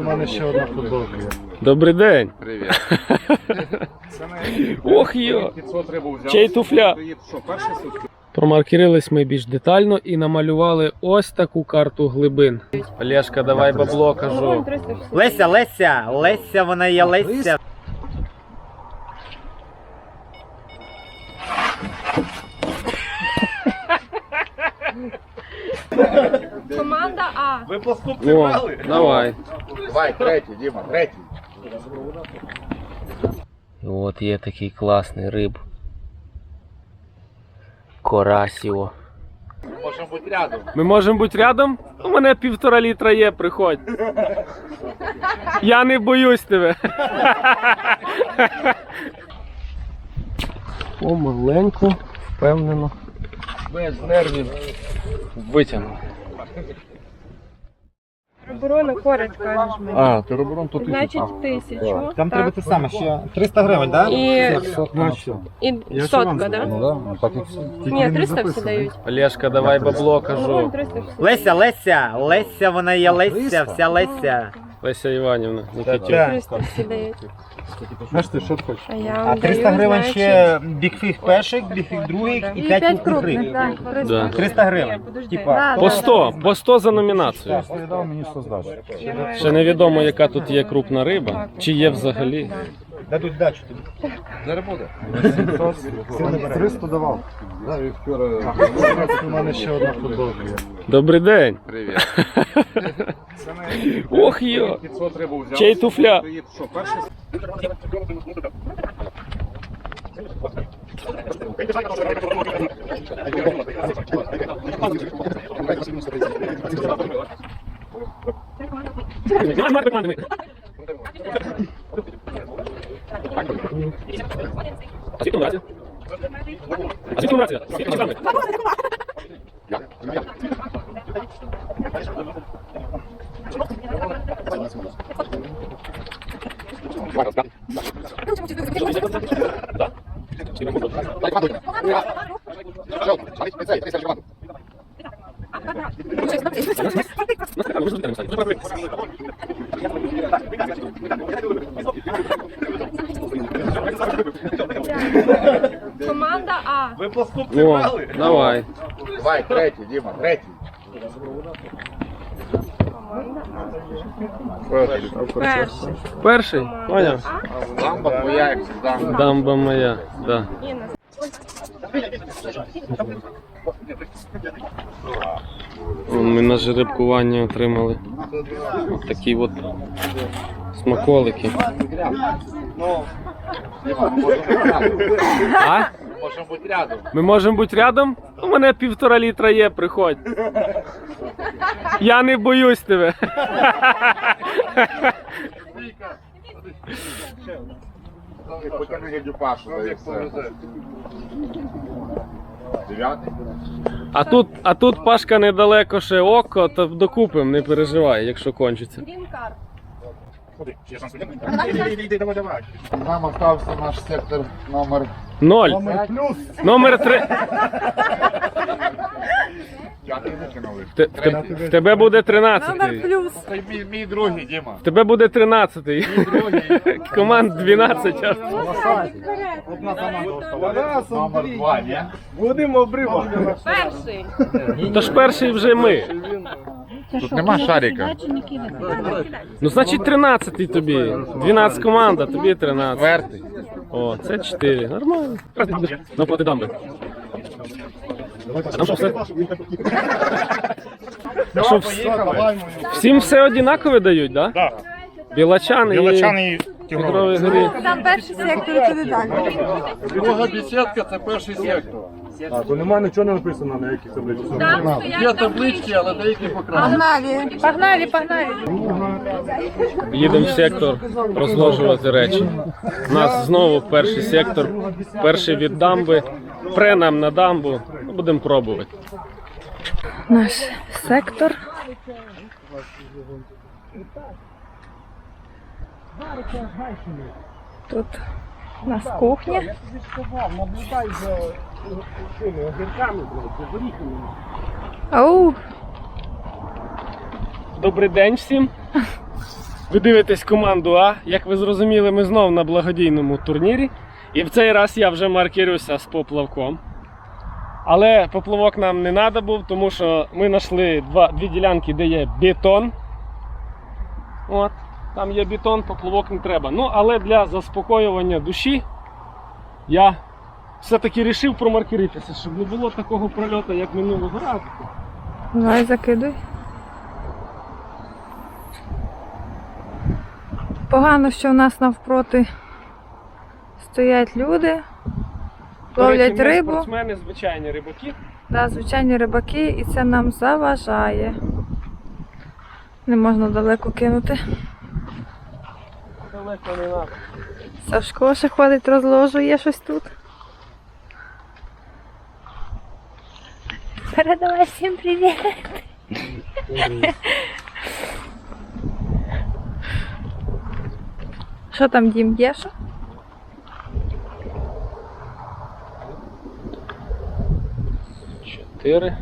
У мене ще одна футболка. є. Добрий день. Привіт. Ох йо. 500 рибу. Чей туфля? Промаркерились ми більш детально і намалювали ось таку карту глибин. Олешка, давай бабло кажу. Леся, Леся, Леся, вона є Леся. Команда А. Ви пластук О, давай. Давай, третій, Діма, третій. От є такий класний риб. Корасіо. Можемо бути рядом. Ми можемо бути рядом? У мене півтора літра є, приходь. Я не боюсь тебе. Помаленьку, впевнено. Без нервів. Витягнув. Оборона коротко, кажеш мені. А, тероборон то Значить, тисячу. Там так. треба те саме, ще 300 гривень, так? І, Ну, і сотка, да? Ну, так і все. Ні, 300 всі дають. Олешка, давай бабло кажу. 300 всі. Леся, Леся, Леся, вона є Леся, вся Леся. Леся Іванівна, Нікітюк. Так. 300 всі дають. Знаєш ти, що ти хочеш? А А 300 гривень ще бікфіг перший, бікфіг другий і 5 крупних. Да. 300 гривень. Типа, По 100, по 100 за номінацію. Мені що. Ще невідомо, яка тут є крупна риба, чи є взагалі. дадуть дачу тобі. Зараз буде. 300 давав. У мене ще одна футболка. Добрий день. Привіт. Ох йо. 500 рибу взяв. Чей туфля? Ти Що, перші Команда А. Ви пластук О, давай. Давай, третій, Діма, третій. Перший. Перший. Перший? Поняв? Дамба моя, як дамба. Дамба моя. Да. Ми на жеребкуванні отримали от такі от смаколики. Діма, можемо бути рядом. А? Можемо бути рядом. Ми можемо бути рядом? У мене півтора літра є, приходь. Я не боюсь тебе. Потягни гадюпашу, да і все. Дев'ятий? А тут, а тут Пашка недалеко ще око, то докупим, не переживай, якщо кончиться. Нам остався наш сектор номер Ноль. плюс. Номер три. П'ятий викинули. Те- в те- В тебе буде 13. Це мій, мій другий, Діма. В тебе буде 13. Мій другий. Команд 12. аж. Одна команда Номер два, ні? Перший. Тож перший вже ми. Тут нема шарика. Ну, значить 13 тобі. 12 команда, тобі 13. Четвертий. О, це 4. Нормально. Ну, плати дамби. А там що все? А що, вс- всім все однакове дають, так? Да? Так. Білачани, Білочан і і Тигрові горі. Там перший сектор туди далі. Друга бесідка це перший сектор. А, то немає нічого не написано на якій таблиці. Там Є таблички, але деякі покрасні. Погнали. Погнали, погнали. Їдемо в сектор розложувати речі. У нас знову перший сектор, перший від дамби. Пре нам на дамбу. Ну, будемо пробувати. Наш сектор. Тут у нас кухня. Оу. Добрий день всім. Ви дивитесь команду А. Як ви зрозуміли, ми знов на благодійному турнірі. І в цей раз я вже маркірюся з поплавком. Але поплавок нам не треба був, тому що ми знайшли два, дві ділянки, де є бетон. От, там є бетон, поплавок не треба. Ну, але для заспокоювання душі я все-таки вирішив промаркеритися, щоб не було такого прольоту, як минулого разу. Давай закидуй. Погано, що в нас навпроти стоять люди, ловлять рибу. спортсмени, звичайні рибаки. Да, звичайні рибаки, і це нам заважає. Не можна далеко кинути. Далеко не треба. Сашко ще ходить, розложує щось тут. Передавай всім привіт. Що там, Дім, є що? Чотири.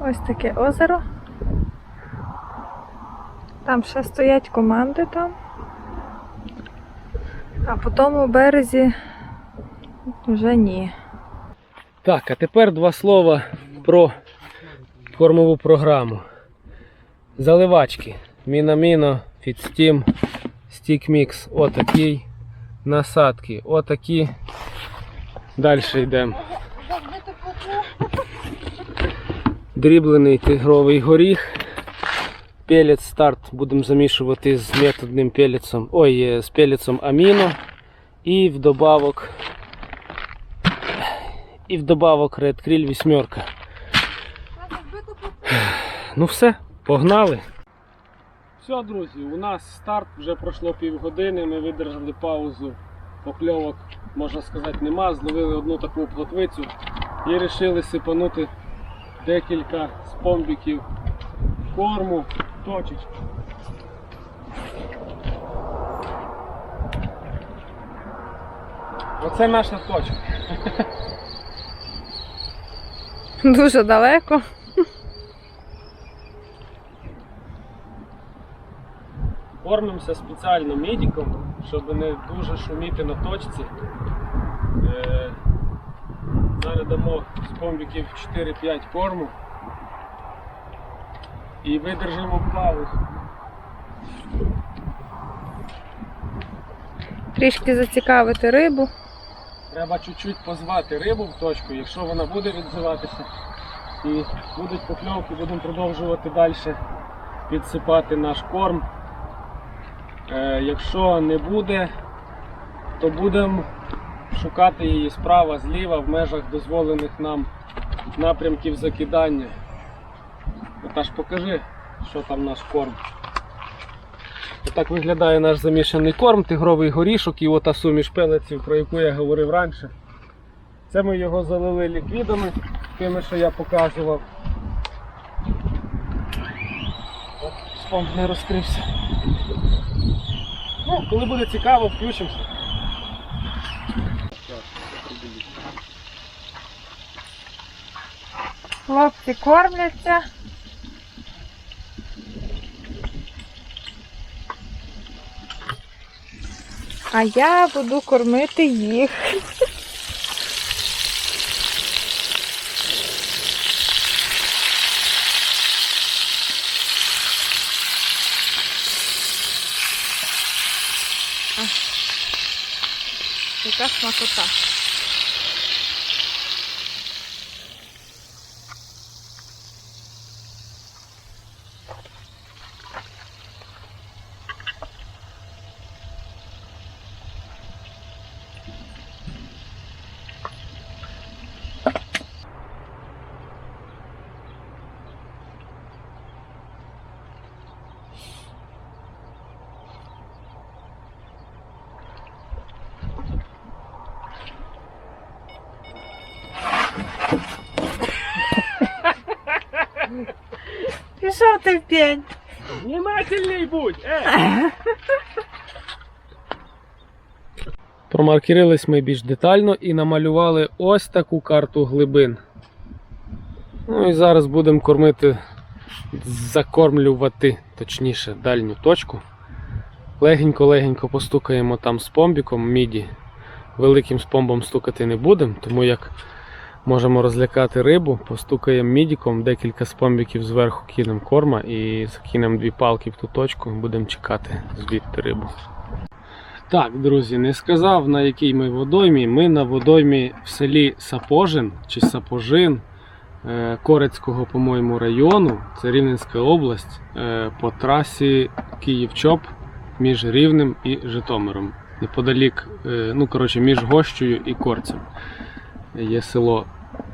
Ось таке озеро. Там ще стоять команди там. А по тому березі вже ні. Так, а тепер два слова про кормову програму. Заливачки. Мінаміно, Фідстім, Стік Мікс. Отакий. Насадки. Отакі. Далі йдемо. Дріблений тигровий горіх. Пелець старт будемо замішувати з методним пелецом. Ой, з пелецом аміно. І вдобавок і вдобавок Red Krill вісьмерка. Ну все, погнали. Все, друзі, у нас старт вже пройшло півгодини, ми видержали паузу, покльовок, можна сказати, нема. Зловили одну таку плотвицю і вирішили сипанути декілька спомбіків корму, точечки. Оце наша точка. Дуже далеко. Кормимося спеціально медиком, щоб не дуже шуміти на точці. Е, Зараз дамо з комбіків 4-5 корму і видержимо паузу. Трішки зацікавити рибу. Треба чуть-чуть позвати рибу в точку, якщо вона буде відзиватися і будуть покльовки, будемо продовжувати далі підсипати наш корм. Е, якщо не буде, то будемо шукати її справа, зліва в межах дозволених нам напрямків закидання. Отаж покажи, що там наш корм. Отак виглядає наш замішаний корм, тигровий горішок і ота суміш пелеців, про яку я говорив раніше. Це ми його залили ліквідами, тими, що я показував. Спомп не розкрився. Ну, коли буде цікаво, включимося. Хлопці кормляться. А я буду кормити їх. Яка смакота. Пішов ти в пень. Внимательней будь! Е! Промаркерились ми більш детально і намалювали ось таку карту глибин. Ну і зараз будемо кормити, закормлювати, точніше, дальню точку. Легенько-легенько постукаємо там з помбіком міді. Великим спомбом стукати не будемо, тому як можемо розлякати рибу, постукаємо мідіком, декілька спомбіків зверху кинемо корма і закинемо дві палки в ту точку будемо чекати звідти рибу. Так, друзі, не сказав на якій ми водоймі. Ми на водоймі в селі Сапожин чи Сапожин е, Корецького, по-моєму, району. Це Рівненська область е, по трасі Київ-Чоп між Рівнем і Житомиром. Неподалік, е, ну коротше, між Гощею і Корцем. Є село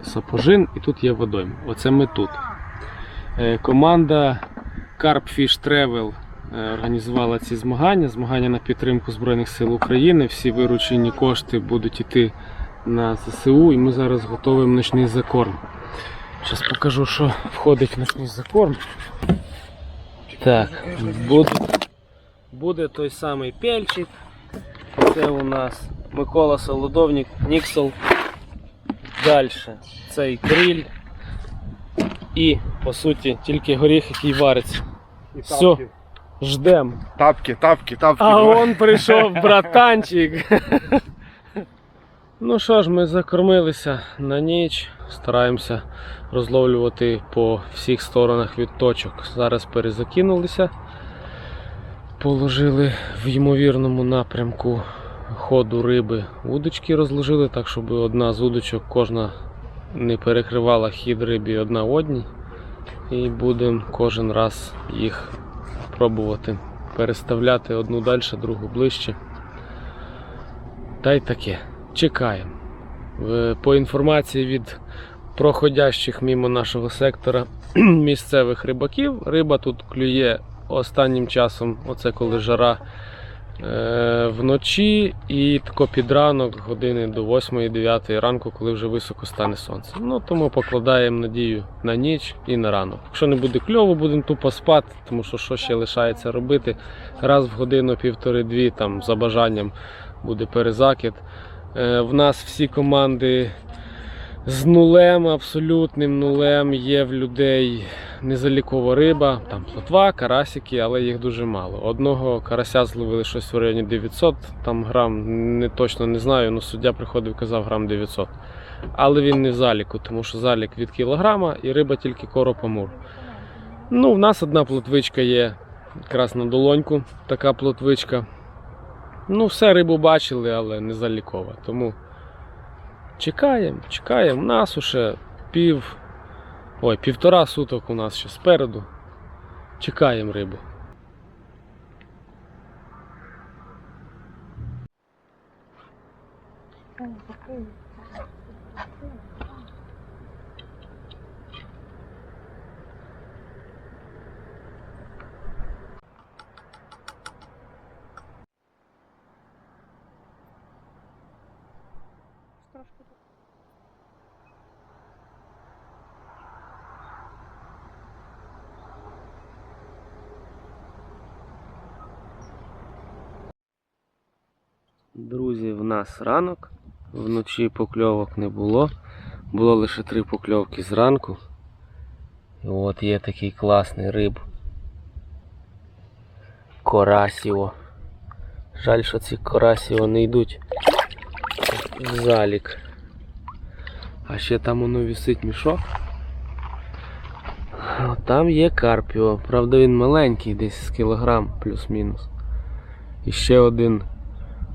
Сапожин і тут є водойм. Оце ми тут. Е, Команда Carp Fish Travel е, організувала ці змагання. Змагання на підтримку Збройних сил України. Всі виручені кошти будуть йти на ЗСУ, і ми зараз готуємо ночний закорм. Зараз покажу, що входить в ночний закорм. Так, буде, буде той самий пельчик. Це у нас Микола Солодовник, Ніксел. Далі цей криль. І, по суті, тільки горіх, який вариться. Все, ждем. Тапки, тапки, тапки. А он прийшов братанчик. Ну що ж, ми закормилися на ніч, стараємося розловлювати по всіх сторонах від точок. Зараз перезакинулися, положили в ймовірному напрямку ходу риби удочки розложили, так щоб одна з удочок кожна не перекривала хід рибі одна одній. І будемо кожен раз їх пробувати переставляти одну далі, другу ближче. Та й таке. Чекаємо. По інформації від проходящих мимо нашого сектора місцевих рибаків, риба тут клює останнім часом, оце коли жара вночі і тако під ранок, години до 8-9 ранку, коли вже високо стане сонце. Ну тому покладаємо надію на ніч і на ранок. Якщо не буде кльово, будемо тупо спати, тому що що ще лишається робити. Раз в годину, півтори-дві, там за бажанням буде перезакид. Е, В нас всі команди з нулем, абсолютним нулем. Є в людей незалікова риба, там плотва, карасики, але їх дуже мало. Одного карася зловили щось в районі 900 там грам, не точно не знаю, але суддя приходив казав грам 900. Але він не в заліку, тому що залік від кілограма і риба тільки коропамур. Ну, в нас одна плотвичка є якраз на долоньку, така плотвичка. Ну, все рибу бачили, але не залікова. Тому чекаємо, чекаємо. У нас уже пів. Ой, півтора суток у нас ще спереду. Чекаємо рибу. Друзі, в нас ранок. Вночі покльовок не було. Було лише три покльовки зранку. І от є такий класний риб. Корасіо. Жаль, що ці корасіо не йдуть в залік. А ще там воно висить мішок. Там є карпіо. Правда він маленький, десь з кілограм плюс-мінус. І ще один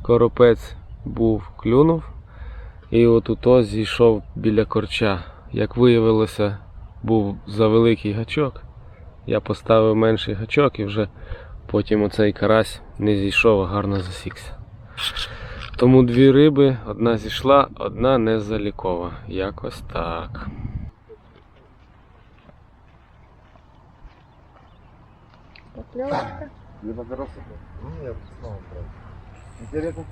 коропець був клюнув. І от ото зійшов біля корча. Як виявилося, був завеликий гачок. Я поставив менший гачок і вже потім оцей карась не зійшов, а гарно засікся. Тому дві риби, одна зійшла, одна не залікова. Якось так. Либо доросла. Нет, снова правда. Интересно.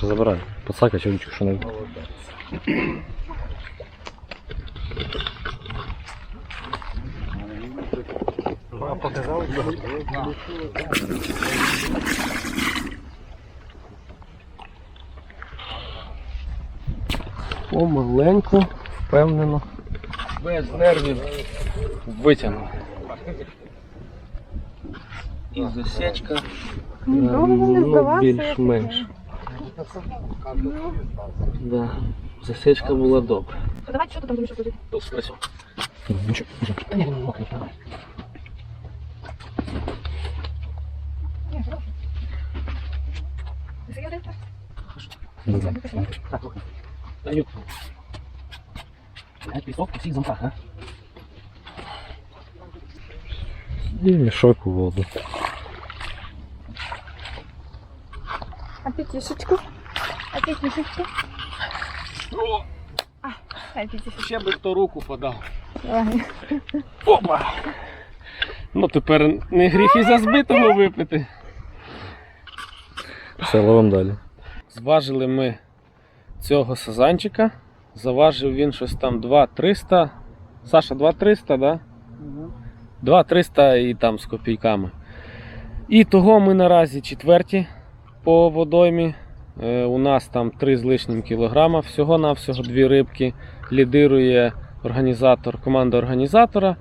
Даша забирай. Пацака чоловічку, що не. Помаленьку, впевнено. Без нервів витягнув. І засічка Довго не ну, здавався. більш-менш. Да. Засічка була добра. Давайте, що ти там будеш робити? Тут спрацював. Даю. Геть пісок по всіх замках, а? І мішок у воду. А п'ятішечку? А п'ятішечку? А, дай п'ятішечку. Ще би хто руку подав. Опа! Ну тепер не гріх і за збитого випити. Все, ловим далі. Зважили ми цього сазанчика. Заважив він щось там 2-300. Саша, 2-300, да? 2-300 і там з копійками. І того ми наразі четверті по водоймі. Е, у нас там 3 з лишнім кілограма. Всього-навсього дві рибки. Лідирує організатор, команда організатора.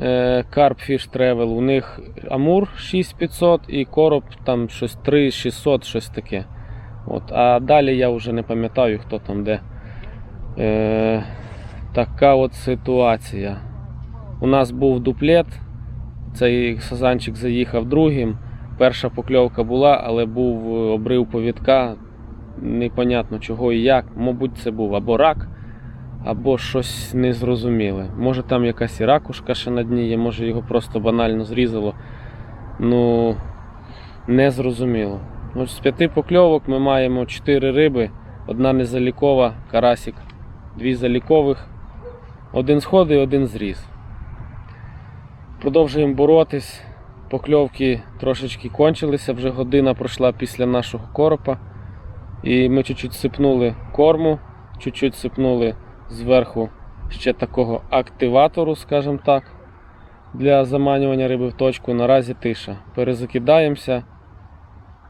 е, Carp Fish Travel. У них Амур 6500 і короб там щось 3600, щось таке. От, а далі я вже не пам'ятаю, хто там де. Е, така от ситуація. У нас був дуплет. Цей сазанчик заїхав другим. Перша покльовка була, але був е, обрив повідка. Непонятно чого і як. Мабуть, це був або рак, або щось незрозуміле. Може там якась і ракушка ще на дні є, може його просто банально зрізало. Ну, не зрозуміло. От з п'яти покльовок ми маємо 4 риби, одна незалікова, карасик, дві залікових, один сходи, один зріз. Продовжуємо боротись. Покльовки трошечки кончилися, вже година пройшла після нашого коропа. І ми чуть-чуть сипнули корму, чуть-чуть сипнули зверху ще такого активатору, скажімо так, для заманювання риби в точку. Наразі тиша. Перезакидаємося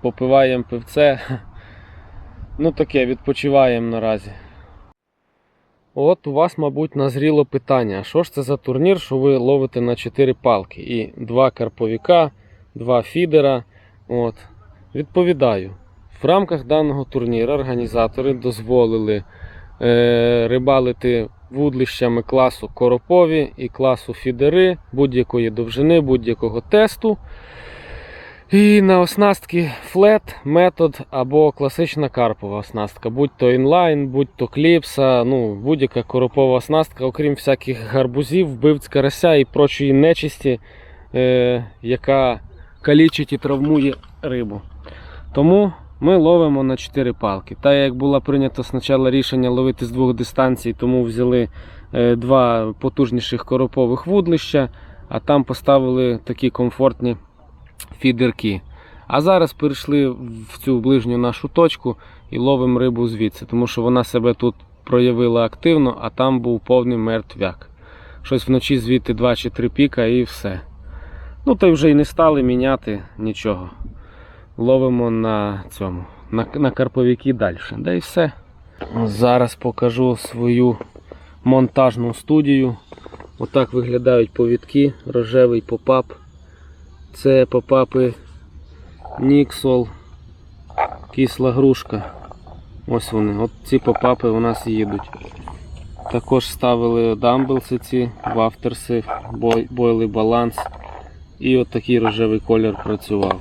попиваємо пивце. Ну таке, відпочиваємо наразі. От у вас, мабуть, назріло питання: що ж це за турнір, що ви ловите на 4 палки? І два карповіка, два фідера. От. Відповідаю. В рамках даного турніру організатори дозволили е, рибалити вудлищами класу коропові і класу фідери будь-якої довжини, будь-якого тесту. І на оснастки флет, метод або класична карпова оснастка, будь то інлайн, будь то кліпса, ну будь-яка коропова оснастка, окрім всяких гарбузів, вбивць карася і прочої нечисті, е, яка калічить і травмує рибу. Тому ми ловимо на 4 палки. Та як було прийнято спочатку рішення ловити з двох дистанцій, тому взяли е, два потужніших коропових вудлища, а там поставили такі комфортні фідерки. А зараз перейшли в цю ближню нашу точку і ловимо рибу звідси, тому що вона себе тут проявила активно, а там був повний мертвяк. Щось вночі звідти 2 чи 3 піка і все. Ну та й вже й не стали міняти нічого. Ловимо на цьому, на, на карповіки далі. Да і все. Зараз покажу свою монтажну студію. Отак виглядають повідки, рожевий попап. Це попапи Ніксол, кисла грушка. Ось вони. От ці попапи у нас їдуть. Також ставили дамблси ці, вафтерси, бойли баланс. І от такий рожевий колір працював.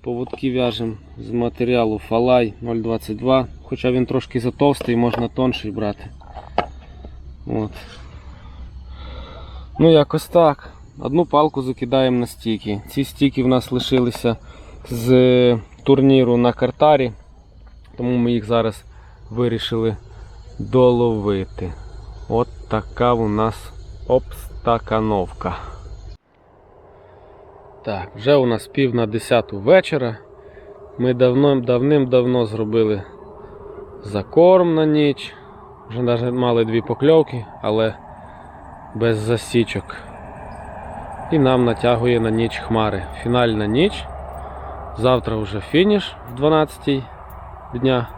Поводки в'яжемо з матеріалу Фалай 0,22, хоча він трошки затовстий, можна тонший брати. От. Ну, якось так. Одну палку закидаємо на стіки. Ці стіки в нас лишилися з турніру на картарі, тому ми їх зараз вирішили доловити. От така у нас обстакановка. Так, вже у нас пів на 10 вечора. Ми давно, давним-давно зробили закорм на ніч. Вже навіть мали дві покльовки, але без засічок. І нам натягує на ніч хмари. Фінальна ніч. Завтра вже фініш в 12 дня.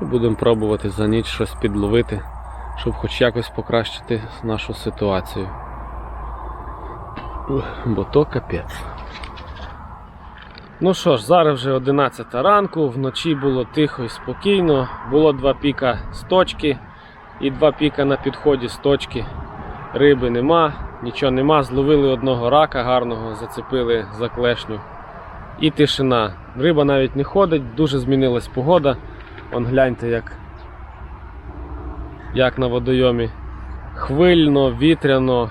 Будемо пробувати за ніч щось підловити, щоб хоч якось покращити нашу ситуацію. Бо то капець. Ну що ж, зараз вже 11 ранку, вночі було тихо і спокійно. Було два піка з точки і два піка на підході з точки. Риби нема, нічого нема. Зловили одного рака гарного, зацепили за клешню. І тишина. Риба навіть не ходить, дуже змінилась погода. Вон гляньте, як, як на водойомі. Хвильно, вітряно,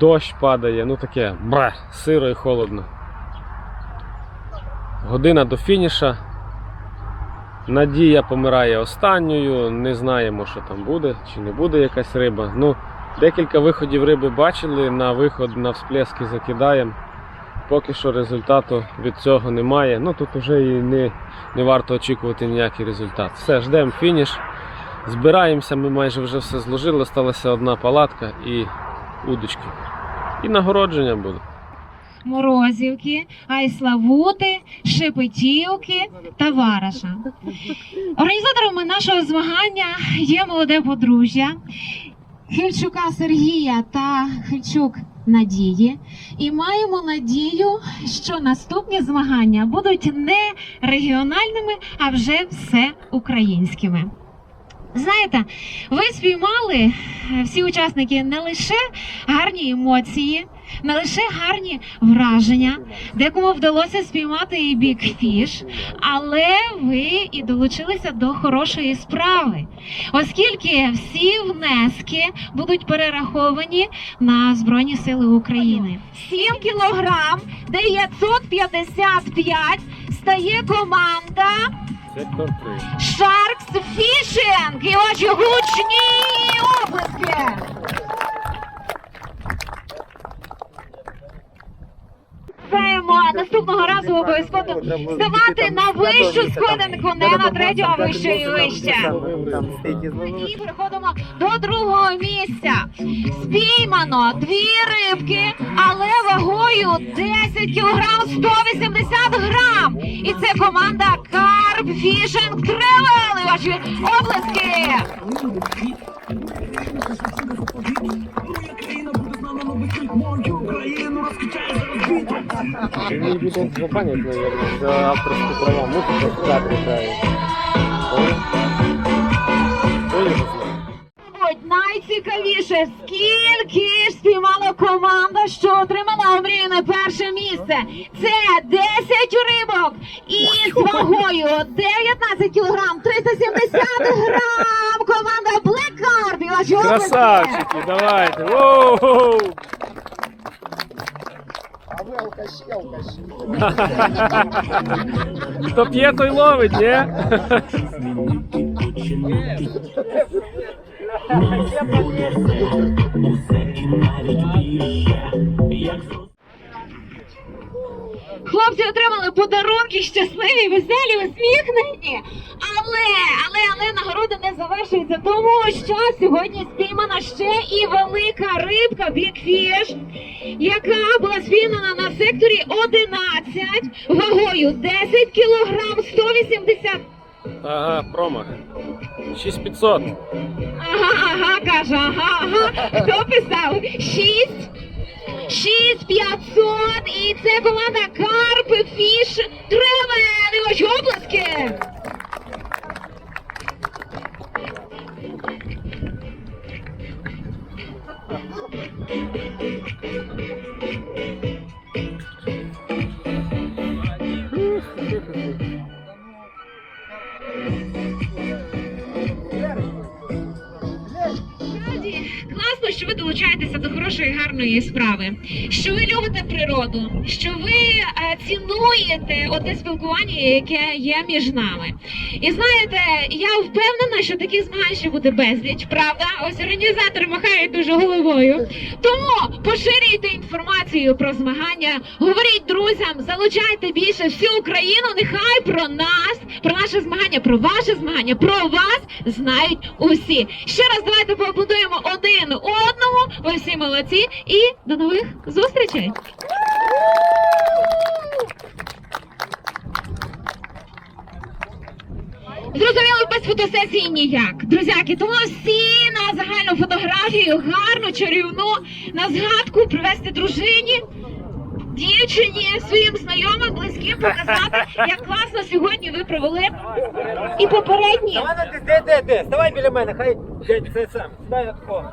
дощ падає, ну таке, бра, сиро і холодно. Година до фініша. Надія помирає останньою, не знаємо, що там буде, чи не буде якась риба. Ну, декілька виходів риби бачили, на виход на всплески закидаємо. Поки що результату від цього немає. Ну тут вже і не, не варто очікувати ніякий результат. Все, ждемо фініш. Збираємося, ми майже вже все зложили, залишилася одна палатка і удочки. І нагородження буде. Морозівки, Айславути, Шепетівки та Вараша. Організаторами нашого змагання є молоде подружжя Хильчука Сергія та Хильчук Надії. І маємо надію, що наступні змагання будуть не регіональними, а вже все українськими. Знаєте, ви спіймали всі учасники не лише гарні емоції, не лише гарні враження, декому вдалося спіймати і бікфіш, але ви і долучилися до хорошої справи, оскільки всі внески будуть перераховані на Збройні Сили України. 7 кілограм 955 стає команда Сектор 3. Sharks Fishing! І ваші гучні оплески! Бажаємо наступного разу обов'язково ставати на вищу сходинку, не на третю, а вище і вище. І переходимо до другого місця. Спіймано дві рибки, але вагою 10 кг 180 грам. І це команда Carp Fishing Travel. Ваші оплески! Они будут забанить, наверное, за авторские права. Музыка в кадре играет. Кто? Найцікавіше, скільки ж спіймала команда, що отримала омріяне перше місце. Це 10 рибок із вагою 19 кілограм 370 грам. Команда Black. І ваші. Красавчики, давайте. Воу! Алкаші, алкаші. Хто п'є, той ловить, ні? Хлопці отримали подарунки, щасливі, веселі, усміхнені. Але, але, але нагорода не завершується, тому що сьогодні спіймана ще і велика рибка Бікфіш, яка була спіймана на секторі 11 вагою 10 кілограм 180. Ага, промах. 6500. Ага, ага, каже, ага, ага. Хто писав? 6 6500 і це команда Карп Фіш Тревел. І ваші оплески. Ви долучаєтеся до хорошої гарної справи, що ви любите природу, що ви е, цінуєте оте спілкування, яке є між нами. І знаєте, я впевнена, що таких змагань ще буде безліч, правда? Ось організатори махають дуже головою. Тому поширюйте інформацію про змагання, говоріть друзям, залучайте більше всю Україну. Нехай про нас, про наше змагання, про ваше змагання, про вас знають усі. Ще раз давайте поаплодуємо один одному. Ви всі молодці і до нових зустрічей. Зрозуміло, без фотосесії ніяк. Друзяки, тому всі на загальну фотографію, гарну, чарівну, на згадку привезти дружині, дівчині, своїм знайомим, близьким, показати, як класно сьогодні ви провели. І попередні. Давай, де, де, де? Ставай біля мене, хай це сам. Дай такого.